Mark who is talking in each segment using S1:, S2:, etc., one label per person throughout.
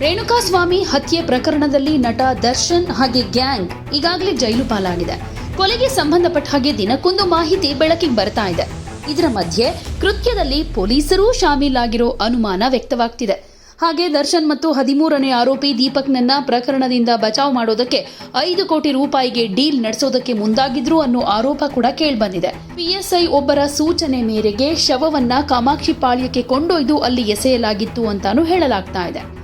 S1: ರೇಣುಕಾಸ್ವಾಮಿ ಹತ್ಯೆ ಪ್ರಕರಣದಲ್ಲಿ ನಟ ದರ್ಶನ್ ಹಾಗೆ ಗ್ಯಾಂಗ್ ಈಗಾಗಲೇ ಜೈಲು ಪಾಲಾಗಿದೆ. ಕೊಲೆಗೆ ಸಂಬಂಧಪಟ್ಟ ಹಾಗೆ ದಿನಕ್ಕೊಂದು ಮಾಹಿತಿ ಬೆಳಕಿಗೆ ಬರ್ತಾ ಇದೆ. ಇದರ ಮಧ್ಯೆ ಕೃತ್ಯದಲ್ಲಿ ಪೊಲೀಸರೂ ಶಾಮೀಲಾಗಿರೋ ಅನುಮಾನ ವ್ಯಕ್ತವಾಗ್ತಿದೆ. ಹಾಗೆ ದರ್ಶನ್ ಮತ್ತು ಹದಿಮೂರನೇ ಆರೋಪಿ ದೀಪಕ್ನನ್ನ ಪ್ರಕರಣದಿಂದ ಬಚಾವ್ ಮಾಡೋದಕ್ಕೆ ಐದು ಕೋಟಿ ರೂಪಾಯಿಗೆ ಡೀಲ್ ನಡೆಸೋದಕ್ಕೆ ಮುಂದಾಗಿದ್ರು ಅನ್ನೋ ಆರೋಪ ಕೂಡ ಕೇಳ್ಬಂದಿದೆ. ಪಿಎಸ್ಐ ಒಬ್ಬರ ಸೂಚನೆ ಮೇರೆಗೆ ಶವವನ್ನ ಕಾಮಾಕ್ಷಿ ಪಾಳ್ಯಕ್ಕೆ ಕೊಂಡೊಯ್ದು ಅಲ್ಲಿ ಎಸೆಯಲಾಗಿತ್ತು ಅಂತಾನೂ ಹೇಳಲಾಗ್ತಾ ಇದೆ.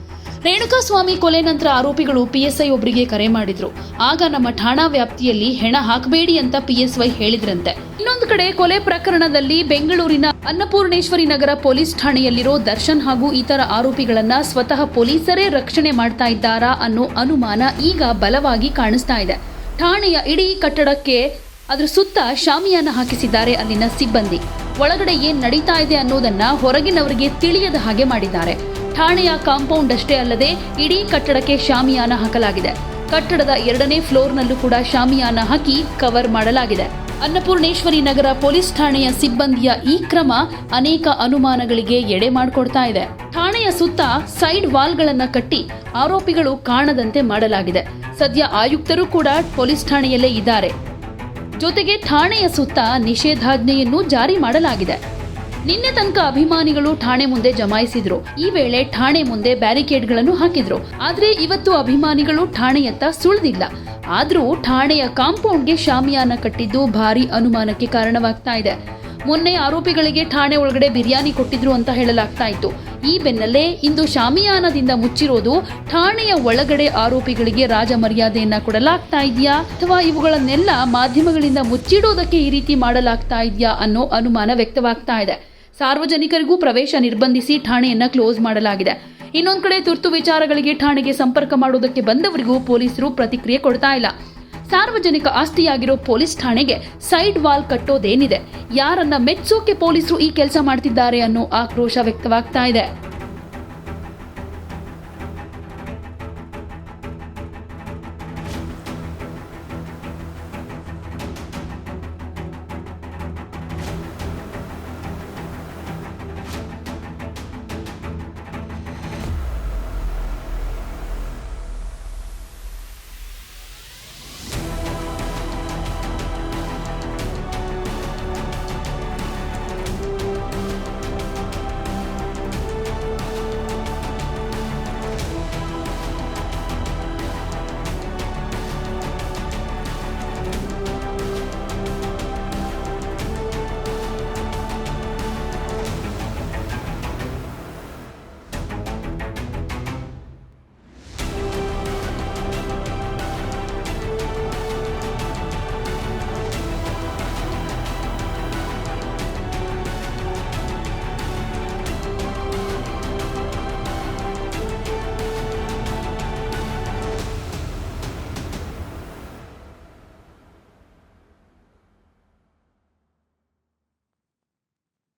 S1: ರೇಣುಕಾಸ್ವಾಮಿ ಕೊಲೆ ನಂತರ ಆರೋಪಿಗಳು ಪಿಎಸ್ಐ ಒಬ್ಬರಿಗೆ ಕರೆ ಮಾಡಿದ್ರು. ಆಗ ನಮ್ಮ ಠಾಣಾ ವ್ಯಾಪ್ತಿಯಲ್ಲಿ ಹೆಣ ಹಾಕಬೇಡಿ ಅಂತ ಪಿಎಸ್ಐ ಹೇಳಿದ್ರಂತೆ. ಇನ್ನೊಂದು ಕಡೆ ಕೊಲೆ ಪ್ರಕರಣದಲ್ಲಿ ಬೆಂಗಳೂರಿನ ಅನ್ನಪೂರ್ಣೇಶ್ವರಿ ನಗರ ಪೊಲೀಸ್ ಠಾಣೆಯಲ್ಲಿರೋ ದರ್ಶನ್ ಹಾಗೂ ಇತರ ಆರೋಪಿಗಳನ್ನ ಸ್ವತಃ ಪೊಲೀಸರೇ ರಕ್ಷಣೆ ಮಾಡ್ತಾ ಇದ್ದಾರಾ ಅನ್ನೋ ಅನುಮಾನ ಈಗ ಬಲವಾಗಿ ಕಾಣಿಸ್ತಾ ಇದೆ. ಠಾಣೆಯ ಇಡೀ ಕಟ್ಟಡಕ್ಕೆ ಅದರ ಸುತ್ತ ಶಾಮಿಯಾನ ಹಾಕಿಸಿದ್ದಾರೆ ಅಲ್ಲಿನ ಸಿಬ್ಬಂದಿ. ಒಳಗಡೆ ಏನ್ ನಡೀತಾ ಇದೆ ಅನ್ನೋದನ್ನ ಹೊರಗಿನವರಿಗೆ ತಿಳಿಯದ ಹಾಗೆ ಮಾಡಿದ್ದಾರೆ. ಠಾಣೆಯ ಕಾಂಪೌಂಡ್ ಅಷ್ಟೇ ಅಲ್ಲದೆ ಇಡೀ ಕಟ್ಟಡಕ್ಕೆ ಶಾಮಿಯಾನ ಹಾಕಲಾಗಿದೆ. ಕಟ್ಟಡದ ಎರಡನೇ ಫ್ಲೋರ್ನಲ್ಲೂ ಕೂಡ ಶಾಮಿಯಾನ ಹಾಕಿ ಕವರ್ ಮಾಡಲಾಗಿದೆ. ಅನ್ನಪೂರ್ಣೇಶ್ವರಿ ನಗರ ಪೊಲೀಸ್ ಠಾಣೆಯ ಸಿಬ್ಬಂದಿಯ ಈ ಕ್ರಮ ಅನೇಕ ಅನುಮಾನಗಳಿಗೆ ಎಡೆ ಮಾಡಿಕೊಡ್ತಾ ಇದೆ. ಠಾಣೆಯ ಸುತ್ತ ಸೈಡ್ ವಾಲ್ಗಳನ್ನ ಕಟ್ಟಿ ಆರೋಪಿಗಳು ಕಾಣದಂತೆ ಮಾಡಲಾಗಿದೆ. ಸದ್ಯ ಆಯುಕ್ತರು ಕೂಡ ಪೊಲೀಸ್ ಠಾಣೆಯಲ್ಲೇ ಇದ್ದಾರೆ. ಜೊತೆಗೆ ಠಾಣೆಯ ಸುತ್ತ ನಿಷೇಧಾಜ್ಞೆಯನ್ನು ಜಾರಿ ಮಾಡಲಾಗಿದೆ. ನಿನ್ನೆ ತನಕ ಅಭಿಮಾನಿಗಳು ಠಾಣೆ ಮುಂದೆ ಜಮಾಯಿಸಿದ್ರು. ಈ ವೇಳೆ ಠಾಣೆ ಮುಂದೆ ಬ್ಯಾರಿಕೇಡ್ಗಳನ್ನು ಹಾಕಿದ್ರು. ಆದ್ರೆ ಇವತ್ತು ಅಭಿಮಾನಿಗಳು ಠಾಣೆಯತ್ತ ಸುಳಿದಿಲ್ಲ. ಆದ್ರೂ ಠಾಣೆಯ ಕಾಂಪೌಂಡ್ಗೆ ಶಾಮಿಯಾನ ಕಟ್ಟಿದ್ದು ಭಾರಿ ಅನುಮಾನಕ್ಕೆ ಕಾರಣವಾಗ್ತಾ ಇದೆ. ಮೊನ್ನೆ ಆರೋಪಿಗಳಿಗೆ ಠಾಣೆ ಒಳಗಡೆ ಬಿರಿಯಾನಿ ಕೊಟ್ಟಿದ್ರು ಅಂತ ಹೇಳಲಾಗ್ತಾ ಇತ್ತು. ಈ ಬೆನ್ನಲ್ಲೇ ಇಂದು ಶಾಮಿಯಾನದಿಂದ ಮುಚ್ಚಿರೋದು ಠಾಣೆಯ ಒಳಗಡೆ ಆರೋಪಿಗಳಿಗೆ ರಾಜ ಮರ್ಯಾದೆಯನ್ನ ಕೊಡಲಾಗ್ತಾ ಇದೆಯಾ? ಅಥವಾ ಇವುಗಳನ್ನೆಲ್ಲ ಮಾಧ್ಯಮಗಳಿಂದ ಮುಚ್ಚಿಡೋದಕ್ಕೆ ಈ ರೀತಿ ಮಾಡಲಾಗ್ತಾ ಇದೆಯಾ ಅನ್ನೋ ಅನುಮಾನ ವ್ಯಕ್ತವಾಗ್ತಾ ಇದೆ. ಸಾರ್ವಜನಿಕರಿಗೂ ಪ್ರವೇಶ ನಿರ್ಬಂಧಿಸಿ ಠಾಣೆಯನ್ನು ಕ್ಲೋಸ್ ಮಾಡಲಾಗಿದೆ. ಇನ್ನೊಂದು ಕಡೆ ತುರ್ತು ವಿಚಾರಗಳಿಗೆ ಠಾಣೆಗೆ ಸಂಪರ್ಕ ಮಾಡುವುದಕ್ಕೆ ಬಂದವರಿಗೂ ಪೊಲೀಸರು ಪ್ರತಿಕ್ರಿಯೆ ಕೊಡ್ತಾ ಇಲ್ಲ. ಸಾರ್ವಜನಿಕ ಆಸ್ತಿಯಾಗಿರೋ ಪೊಲೀಸ್ ಠಾಣೆಗೆ ಸೈಡ್ ವಾಲ್ ಕಟ್ಟೋದೇನಿದೆ? ಯಾರನ್ನ ಮೆಚ್ಚೋಕೆ ಪೊಲೀಸರು ಈ ಕೆಲಸ ಮಾಡ್ತಿದ್ದಾರೆ ಅನ್ನೋ ಆಕ್ರೋಶ ವ್ಯಕ್ತವಾಗ್ತಾ ಇದೆ.